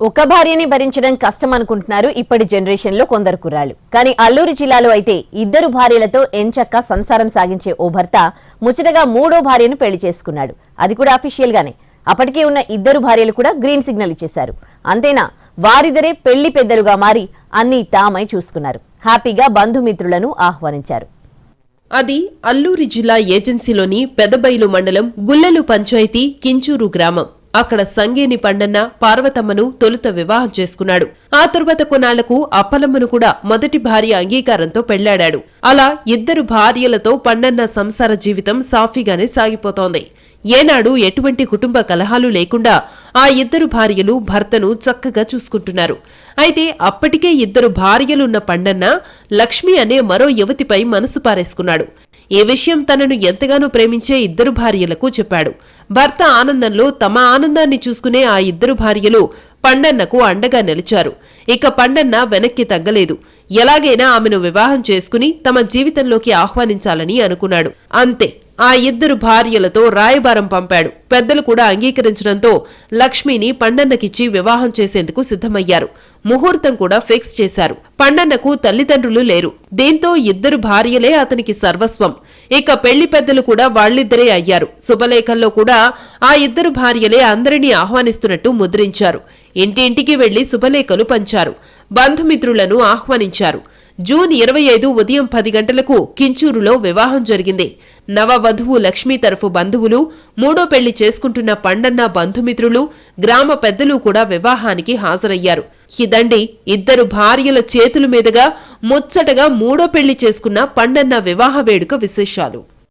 ఒక భార్యని భరించడం కష్టం అనుకుంటున్నారు ఇప్పటి జనరేషన్లో కొందరు కుర్రాళ్ళు. కానీ అల్లూరు జిల్లాలో అయితే ఇద్దరు భార్యలతో ఎంచక్క సంసారం సాగించే ఓ భర్త ముచ్చటగా మూడో భార్యను పెళ్ళి చేసుకున్నాడు. అది కూడా అఫీషియల్గానే అప్పటికే ఉన్న ఇద్దరు భార్యలు కూడా గ్రీన్ సిగ్నల్ ఇచ్చేశారు. అంతేనా? వారిద్దరే పెళ్ళి పెద్దలుగా మారి అన్ని తామై చూసుకున్నారు. హ్యాపీగా బంధుమిత్రులను ఆహ్వానించారు. అది అల్లూరి జిల్లా ఏజెన్సీలోని పెదబైలు మండలం గుల్లెలు పంచాయతీ కించూరు గ్రామం. అక్కడ సంగేని పండన్న పార్వతమ్మను తొలుత వివాహం చేసుకున్నాడు. ఆ తరువాత కొన్నాళ్ళకు అప్పలమ్మను కూడా మొదటి భార్య అంగీకారంతో పెళ్ళాడాడు. అలా ఇద్దరు భార్యలతో పండన్న సంసార జీవితం సాఫీగానే సాగిపోతోంది. ఏనాడు ఎటువంటి కుటుంబ కలహాలు లేకుండా ఆ ఇద్దరు భార్యలు భర్తను చక్కగా చూసుకుంటున్నారు. అయితే అప్పటికే ఇద్దరు భార్యలున్న పండన్న లక్ష్మి అనే మరో యువతిపై మనసు పారేసుకున్నాడు. ఈ విషయం తనను ఎంతగానో ప్రేమించే ఇద్దరు భార్యలకు చెప్పాడు. భర్త ఆనందంలో తమ ఆనందాన్ని చూసుకునే ఆ ఇద్దరు భార్యలు పండన్నకు అండగా నిలిచారు. ఇక పండన్న వెనక్కి తగ్గలేదు. ఎలాగైనా ఆమెను వివాహం చేసుకుని తమ జీవితంలోకి ఆహ్వానించాలని అనుకున్నాడు. అంతే. ఆ ఇద్దరు భార్యలతో రాయబారం పంపాడు. పెద్దలు కూడా అంగీకరించడంతో లక్ష్మిని పండన్నకిచ్చి వివాహం చేసేందుకు సిద్ధమయ్యారు. ముహూర్తం కూడా ఫిక్స్ చేశారు. పండన్నకు తల్లిదండ్రులు లేరు. దీంతో ఇద్దరు భార్యలే అతనికి సర్వస్వం. ఇక పెళ్ళి పెద్దలు కూడా వాళ్ళిద్దరే అయ్యారు. శుభలేఖల్లో కూడా ఆ ఇద్దరు భార్యలే అందరినీ ఆహ్వానిస్తున్నట్టు ముద్రించారు. ఇంటింటికి వెళ్ళి శుభలేఖలు పంచారు. బంధుమిత్రులను ఆహ్వానించారు. జూన్ ఇరవై ఐదు ఉదయం పది గంటలకు కించూరులో వివాహం జరిగింది. నవవధువు లక్ష్మీ తరఫు బంధువులు మూడో పెళ్ళి చేసుకుంటున్న పండన్న బంధుమిత్రులు గ్రామ పెద్దలు కూడా వివాహానికి హాజరయ్యారు. ఇదండి ఇద్దరు భార్యల చేతుల మీదుగా ముచ్చటగా మూడో పెళ్ళి చేసుకున్న పండన్న వివాహ వేడుక విశేషాలు.